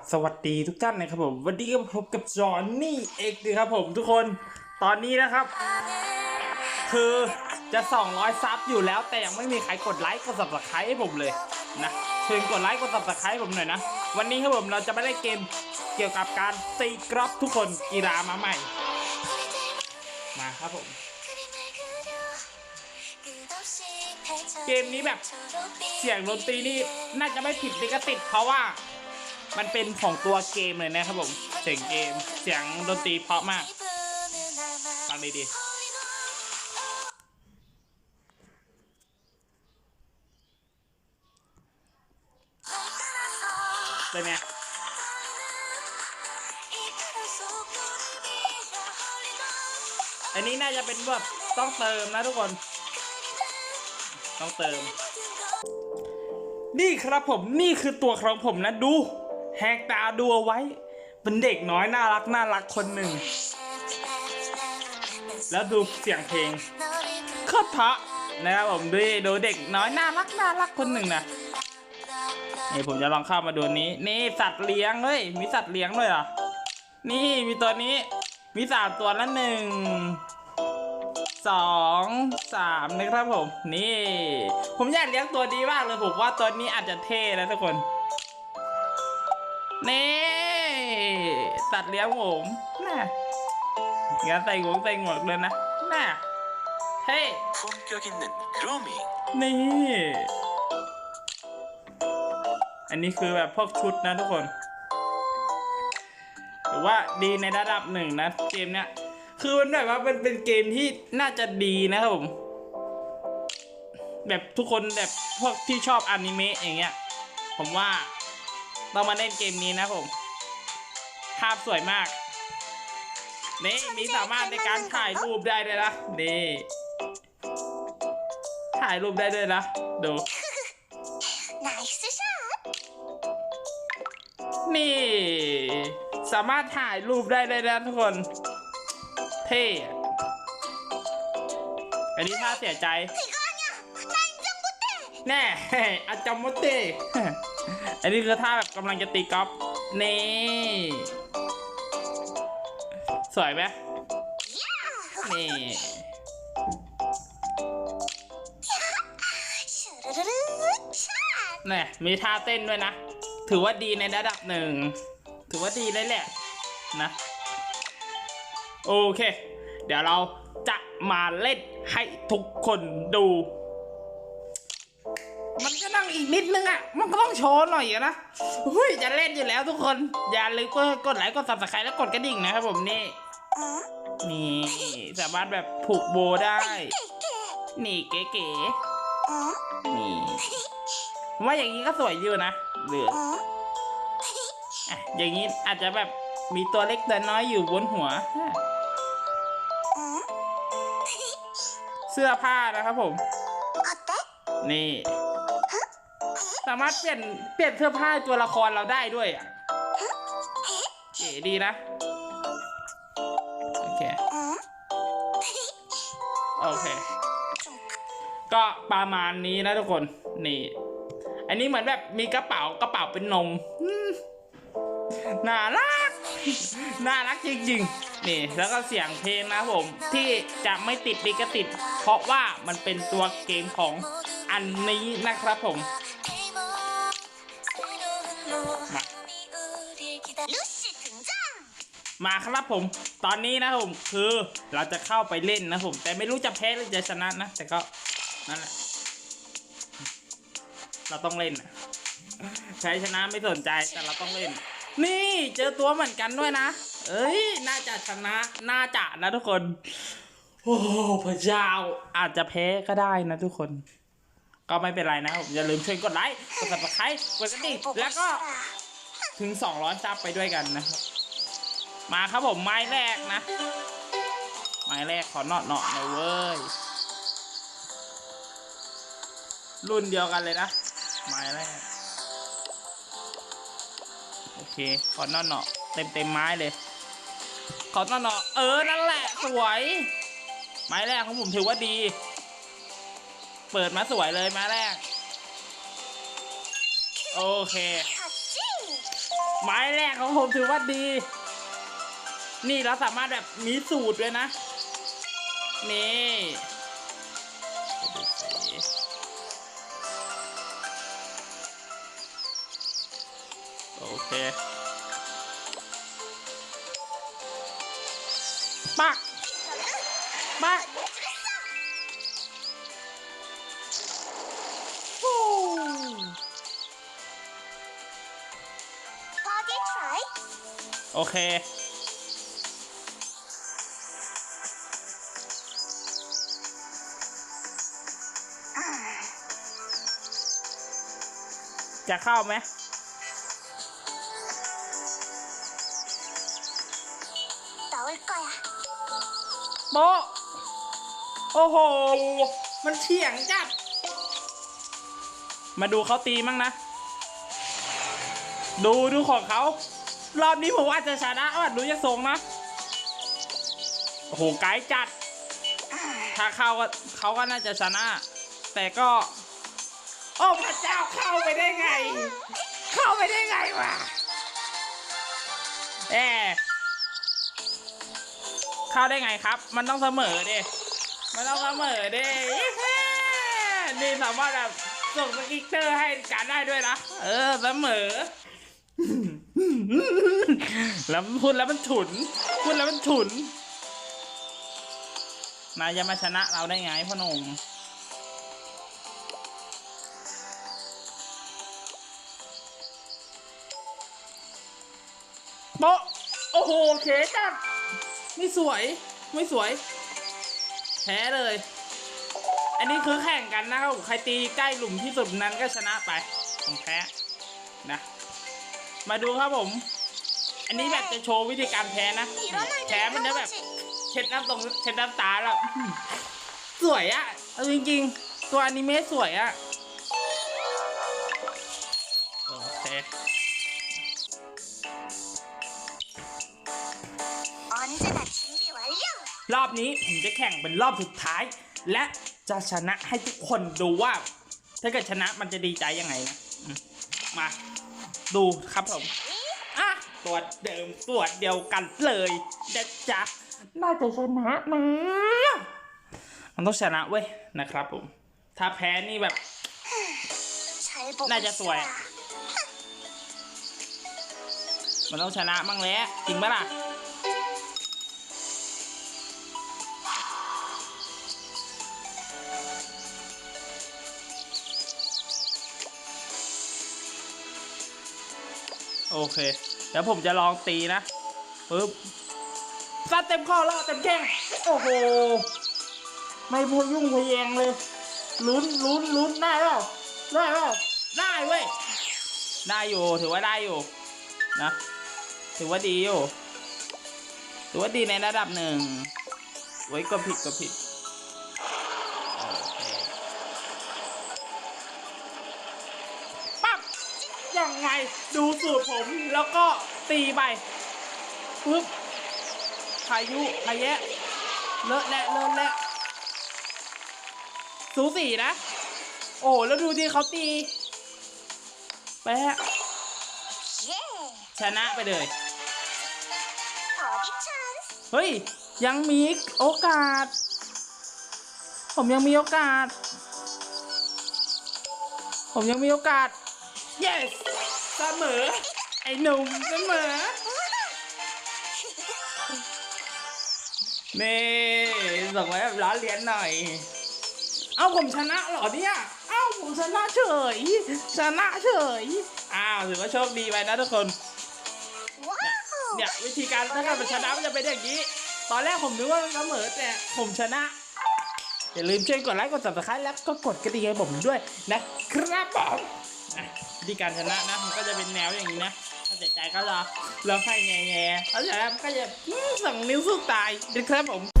บสวัสดีทุกท่านนะครับผมวันนี้ก็พบกับจอห์นนี่เอกนะครับผมทุกคนตอนนี้นะครับ คือจะ 200 ซับอยู่แล้ว แต่ยังไม่มีใครกดไลค์กด subscribe ให้ผมเลยนะเชิญกดไลค์กด subscribe ให้ผมหน่อยนะ วันนี้ครับผมเราจะไม่ได้เกมเกี่ยวกับการตีกรอบทุกคนกีฬามาใหม่ มาครับผมเกมนี้แบบเสียงดนตรีนี่น่าจะไม่ผิดลิขสิทธิ์เพราะว่า มันเป็นของตัวเกมเลยนะครับผม เสียงเกม เสียงดนตรีเพราะมากฟังดีๆเป็นไงอันนี้น่าจะเป็นแบบต้องเติมนะทุกคน ต้องเติม นี่ครับผมนี่คือตัวของผมนะดู แหกตาดูเอาไว้ เป็นเด็กน้อยน่ารักน่ารักคนหนึ่ง แล้วดูเสียงเพลงโคตรเพราะนะครับผมดูดูเด็กน้อยน่ารักน่ารักคนหนึ่งนะนี่ผมจะลองเข้ามาดูนี้ นี่สัตว์เลี้ยงเฮ้ยมีสัตว์เลี้ยงเลยเหรอ นี่มีตัวนี้ มีสามตัวละหนึ่งสองสามนะครับผม นี่ ผมอยากเลี้ยงตัวดีมากเลยผมว่าตัวนี้อาจจะเท่นะทุกคน นี่ตัดเลี้ยงผมน่ะงั้นใส่หมวกใส่หมวกเลยนะน่ะเท่ 품격 있는 그루밍 นี่ อันนี้คือแบบพวกชุดนะทุกคนถือว่าดีในระดับหนึ่งนะเกมเนี้ย คือมันแบบว่ามันเป็นเกมที่น่าจะดีนะครับผม แบบทุกคนแบบพวกที่ชอบอนิเมะอย่างเงี้ย ผมว่า ต้องมาเล่นเกมนี้นะผม ภาพสวยมาก นี่มีสามารถในการถ่ายรูปได้เลยนะนี่ถ่ายรูปได้เลยนะดูนี่ สามารถถ่ายรูปได้เลยนะทุกคน เท่อันนี้ถ้าเสียใจแน่อาจอมย์มดเต้ อันนี้คือท่าแบบกำลังจะตีกอล์ฟนี่สวยไหมนี่นี่มีท่าเต้นด้วยนะ ถือว่าดีในระดับหนึ่ง ถือว่าดีเลยแหละนะ โอเค เดี๋ยวเราจะมาเล่นให้ทุกคนดู อีกนิดนึงอะ มันก็ต้องโชว์หน่อยอยู่นะเฮ้ยจะเล่นอยู่แล้วทุกคน อย่าลืมกดไลค์กดซับสไครต์แล้วกดกระดิ่งนะครับผมนี่ นี่สามารถแบบผูกโบได้ นี่เก๋ๆนี่ว่าอย่างนี้ก็สวยอยู่นะเหลืออย่างนี้อาจจะแบบมีตัวเล็กตัวน้อยอยู่บนหัว เสื้อผ้านะครับผม นี่ สามารถเปลี่ยนเปลี่ยนเสื้อผ้าตัวละครเราได้ด้วยอะเก๋ดีนะโอเคโอเค ก็ประมาณนี้นะทุกคนนี่ อันนี้เหมือนแบบมีกระเป๋ากระเป๋าเป็นนมน่ารักน่ารักจริงๆ นี่แล้วก็เสียงเพลงนะผมที่จะไม่ติดลิขสิทธิ์เพราะว่ามันเป็นตัวเกมของอันนี้นะครับผม ลุชิถึงจังมาครับผม ตอนนี้นะผมคือเราจะเข้าไปเล่นนะผม แต่ไม่รู้จะแพ้หรือจะชนะนะ แต่ก็นั่นแหละ เราต้องเล่นนะแพ้ชนะไม่สนใจแต่เราต้องเล่น นี่เจอตัวเหมือนกันด้วยนะ เอ้ย น่าจะชนะ น่าจะนะทุกคน โอ้พระเจ้าอาจจะแพ้ก็ได้นะทุกคน ก็ไม่เป็นไรนะผมอย่าลืมช่วยกดไลค์กด subscribe กดกระดิ่งแล้วก็ถึง 200ซับไปด้วยกันนะครับมาครับผมไม้แรกนะ ไม้แรกขอเนาะเนาะหน่อยเว้ยรุ่นเดียวกันเลยนะ ไม้แรก โอเคขอเนาะเนาะเต็มเต็มไม้เลยขอเนาะเนาะเออนั่นแหละสวย ไม้แรกของผมถือว่าดี เปิดมาสวยเลยมาแรก โอเค ไม้แรกของผมถือว่าดี นี่เราสามารถแบบมีสูตรเลยนะ นี่โอเคปักปัก โอเค จะเข้าไหมโบโอ้โห มันเฉียงจัด มาดูเขาตีมั่งนะ ดูดูของเขา รอบนี้ผมว่าจจะชนะว่าดูจะทรงนะ โอ้โหไกด์จัด ถ้าเข้าก็เขาก็น่าจะชนะ แต่ก็ โอ้พระเจ้าเข้าไปได้ไง เข้าไปได้ไงวะแอเข้าได้ไงครับ มันต้องเสมอดิมันต้องเสมอดินี่สามารถแบบส่งสกิกเตอร์ให้การได้ด้วยนะ เออ เสมอ แล้วพูดแล้วมันฉุน พูดแล้วมันฉุน นายจะมาชนะเราได้ไงพ่อหนุ่มโปะโอ้โหเขจัดไม่สวย ไม่สวย แพ้เลย อันนี้คือแข่งกันนะครับ ใครตีใกล้หลุมที่สุดนั้นก็ชนะไปผมแพ้นะ มาดูครับผม อันนี้แบบจะโชว์วิธีการแพ้นะ แพ้มันจะแบบ เช็ดน้ำตรงเช็ดน้ำตาแล้ว สวยอะเอาจริงๆ ตัวอนิเมะสวยอะโอเครอบนี้ผมจะแข่งเป็นรอบสุดท้าย และจะชนะให้ทุกคนดูว่า ถ้าเกิดชนะมันจะดีใจยังไงนะ มา ดูครับผมอะตัวเดิมตัวเดียวกันเลยเด็ดจ้ะน่าจะชนะนะมันต้องชนะเว้ยนะครับผม ถ้าแพ้นี่แบบ น่าจะสวย มันต้องชนะบ้างแล้วจริงไหมล่ะ โอเค เดี๋ยวผมจะลองตีนะปึ๊บซัดเต็มข้อล้วเต็มแข้งโอ้โห ไม่พยุ่งพยงเลยลุ้นลุ้นลุ้นได้เปล่าได้เปล่าได้เว้ย ได้อยู่ ถือว่าได้อยู่ นะ ถือว่าดีอยู่ ถือว่าดีในระดับหนึ่งไว้ยก็ผิดก็ผิด ล่องไงดูสูตรผมแล้วก็ตีไปปึ๊บพายุพายะเลอะแหละเลอะแหละสูสีนะ โอ้แล้วดูดิเขาตีแปะชนะไปเลยเฮ้ย ยังมีโอกาส ผมยังมีโอกาส ผมยังมีโอกาส yes เสมอ ไอ้หนุ่มเสมอ นี่ส่งไว้แบบล้อเลียนหน่อย เอ้าผมชนะเหรอเนี่ย เอ้าผมชนะเฉย ชนะเฉย อ้าวถือว่าโชคดีไปนะทุกคน와우เนี่ยวิธีการถ้าเกิดมันชนะมันจะเป็นอย่างนี้ ตอนแรกผมนึกว่ามันเสมอแต่ผมชนะอย่าลืมช่วยกดไลค์กด subscribe แล้วก็กดกระดิ่งให้ผมด้วยนะครับผม อ่การชนะนะ มันก็จะเป็นแนวอย่างนี้นะ ถ้าเสียใจก็รอร้องไห้แง่ๆถ้าเสียใจก็จะอื้อสั่งนิ้วสู้ตายนะครับผม